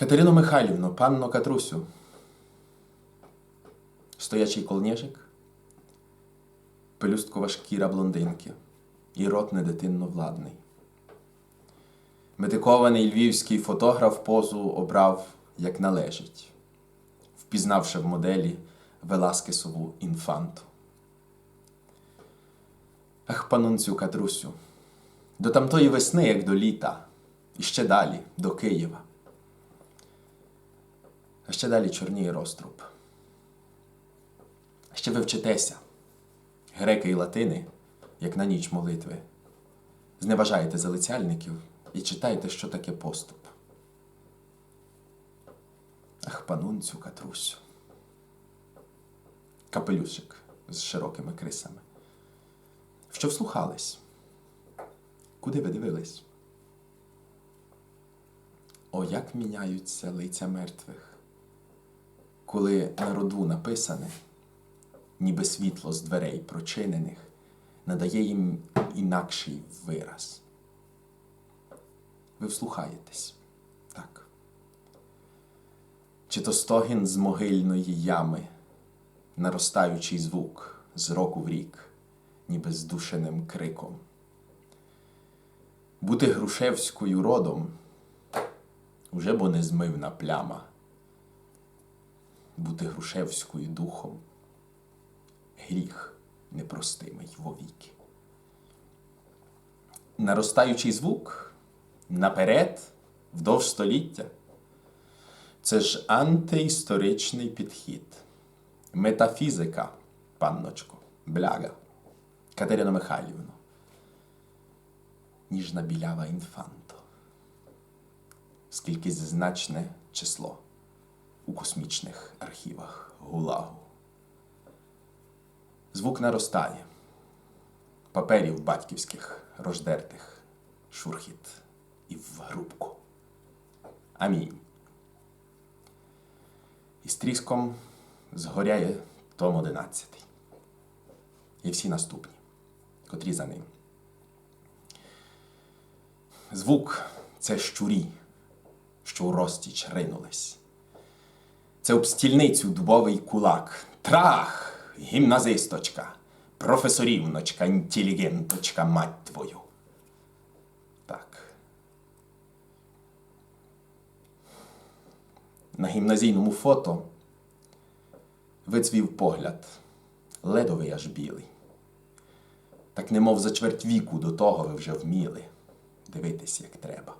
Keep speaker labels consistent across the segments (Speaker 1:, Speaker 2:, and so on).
Speaker 1: Катерино Михайлівно, панно Катрусю. Стоячий колнєжик, пелюсткова шкіра блондинки і рот недитинно владний. Медикований львівський фотограф позу обрав як належить, впізнавши в моделі Веласкесову інфанту. Ах, панунцю Катрусю, до тамтої весни, як до літа, і ще далі, до Києва. А ще далі чорніє розтруб. Ще ви вчитеся, греки і латини, як на ніч молитви. Зневажаєте залицяльників і читайте, що таке поступ. Ах, панунцю Катрусю. Капелюшик з широкими крисами. Що вслухались? Куди ви дивились? О, як міняються лиця мертвих, коли на роду написане, ніби світло з дверей прочинених, надає їм інакший вираз. Ви вслухаєтесь, так. Чи то стогін з могильної ями, наростаючий звук з року в рік, ніби здушеним криком. Бути грушевською родом уже бо не змивна пляма. Бути грушевською духом гріх непростимий вовіки. Наростаючий звук наперед, вдовж століття. Це ж антиісторичний підхід. Метафізика, панночко, бляга, Катерина Михайлівна. Ніжна білява інфанто. Скільки значне число у космічних архівах Гулагу. Звук наростає. Паперів батьківських роздертих шурхіт і в грубку. Амінь. І з тріском згоряє том одинадцятий. І всі наступні, котрі за ним. Звук це щурі, що у розтіч ринулись. Це об стільницю дубовий кулак. Трах! Гімназисточка, професорівночка, інтелігенточка, мать твою. Так. На гімназійному фото вицвів погляд, ледовий аж білий. Так немов за чверть віку до того ви вже вміли дивитись, як треба.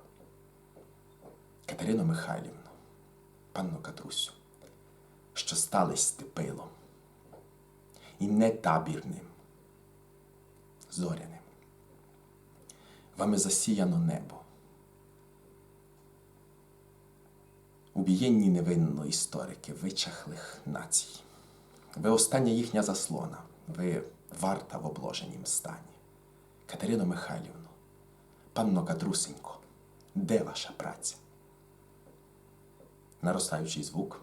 Speaker 1: Катерино Михайлівно, панно Катрусю, що стали степилом і не табірним, зоряним. Вами засіяно небо. Убієнні невинно історики вичахлих націй. Ви остання їхня заслона, ви варта в обложенім стані. Катерино Михайлівно, панно Катрусенько, де ваша праця? Наростаючий звук,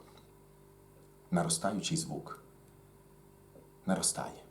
Speaker 1: наростаючий звук наростає.